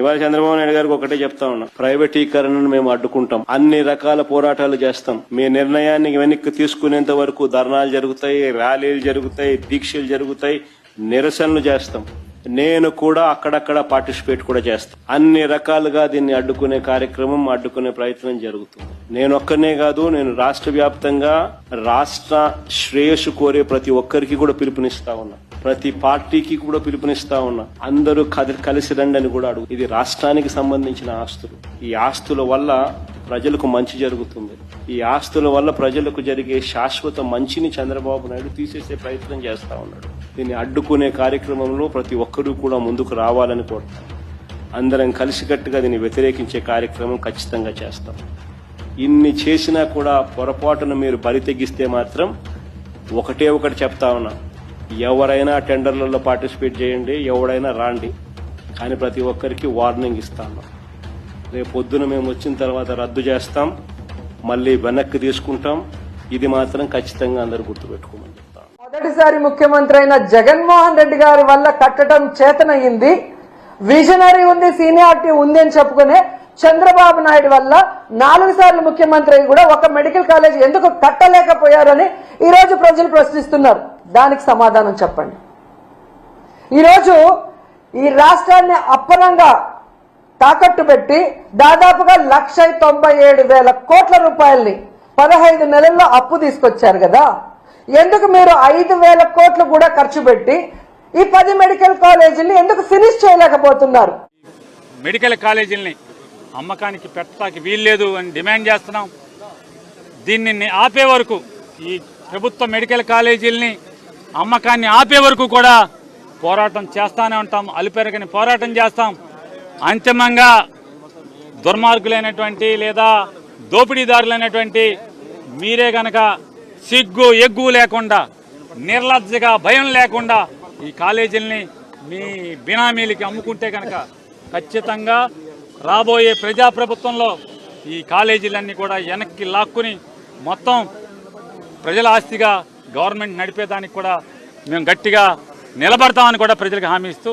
ఇవాళ చంద్రబాబు నాయుడు గారికి ఒకటే చెప్తా ఉన్నా. ప్రైవేటీకరణను మేము అడ్డుకుంటాం. అన్ని రకాల పోరాటాలు చేస్తాం. మీ నిర్ణయాన్ని వెనక్కి తీసుకునేంత వరకు ధర్నాలు జరుగుతాయి ర్యాలీలు జరుగుతాయి దీక్షలు జరుగుతాయి నిరసనలు చేస్తాం. నేను కూడా అక్కడక్కడ పార్టిసిపేట్ కూడా చేస్తాను అన్ని రకాలుగా దీన్ని అడ్డుకునే కార్యక్రమం అడ్డుకునే ప్రయత్నం జరుగుతుంది. నేను ఒక్కనే కాదు నేను రాష్ట్ర వ్యాప్తంగా రాష్ట్ర శ్రేయస్సు కోరే ప్రతి ఒక్కరికి కూడా పిలుపునిస్తా ఉన్నా. ప్రతి పార్టీకి కూడా పిలుపునిస్తా ఉన్నా. అందరూ కది- కలిసి రండి అని కూడా అడుగు ఇది రాష్ట్రానికి సంబంధించిన ఆస్తులు. ఈ ఆస్తుల వల్ల ప్రజలకు మంచి జరుగుతుంది. ఈ ఆస్తుల వల్ల ప్రజలకు జరిగే శాశ్వత మంచిని చంద్రబాబు నాయుడు తీసేసే ప్రయత్నం చేస్తా ఉన్నాడు. దీన్ని అడ్డుకునే కార్యక్రమంలో ప్రతి ఒక్కరూ కూడా ముందుకు రావాలని కోరుతాను. అందరం కలిసికట్టుగా దీన్ని వ్యతిరేకించే కార్యక్రమం ఖచ్చితంగా చేస్తాం. ఇన్ని చేసినా కూడా పొరపాటున మీరు బరి తెగిస్తే మాత్రం ఒకటే ఒకటి చెప్తా ఉన్నా. ఎవరైనా టెండర్లలో పార్టిసిపేట్ చేయండి ఎవడైనా రాండి కానీ ప్రతి ఒక్కరికి వార్నింగ్ ఇస్తాను రేపు పొద్దున మేము వచ్చిన తర్వాత రద్దు చేస్తాం మళ్ళీ వెనక్కి తీసుకుంటాం. ఇది మాత్రం ఖచ్చితంగా అందరూ గుర్తుపెట్టుకోమని చెప్తాను మొదటిసారి ముఖ్యమంత్రి అయిన జగన్మోహన్ రెడ్డి గారి వల్ల కట్టడం చేతనయ్యింది. విజనరీ ఉంది సీనియారిటీ ఉంది అని చెప్పుకునే చంద్రబాబు నాయుడు వల్ల నాలుగు సార్లు ముఖ్యమంత్రి అయి కూడా ఒక మెడికల్ కాలేజ్ ఎందుకు కట్టలేకపోయారని ఈ రోజు ప్రజలు ప్రశ్నిస్తున్నారు. దానికి సమాధానం చెప్పండి. ఈరోజు ఈ రాష్ట్రాన్ని అప్పనంగా తాకట్టు పెట్టి దాదాపుగా లక్ష తొంభై ఏడు వేల కోట్ల రూపాయల్ని పదహైదు నెలల్లో అప్పు తీసుకొచ్చారు కదా. ఎందుకు మీరు ఐదు వేల కోట్లు కూడా ఖర్చు పెట్టి ఈ పది మెడికల్ కాలేజీని ఎందుకు ఫినిష్ చేయలేకపోతున్నారు? మెడికల్ కాలేజీల్ని అమ్మకానికి పెట్టడానికి వీల్లేదు అని డిమాండ్ చేస్తున్నాం. దీన్ని ఆపే వరకు ఈ ప్రభుత్వ మెడికల్ కాలేజీల్ని అమ్మకాన్ని ఆపే వరకు కూడా పోరాటం చేస్తానే ఉంటాం. అలుపెరగని పోరాటం చేస్తాం. అంతిమంగా దుర్మార్గులైనటువంటి లేదా దోపిడీదారులైనటువంటి మీరే గనక సిగ్గు ఎగ్గు లేకుండా నిర్లజ్జగా భయం లేకుండా ఈ కాలేజీల్ని మీ బినామీలకి అమ్ముకుంటే కనుక ఖచ్చితంగా రాబోయే ప్రజాప్రభుత్వంలో ఈ కాలేజీలన్నీ కూడా వెనక్కి లాక్కుని మొత్తం ప్రజల ఆస్తిగా గవర్నమెంట్ నడిపేదానికి కూడా మేము గట్టిగా నిలబడతామని కూడా ప్రజలకు హామీ ఇస్తూ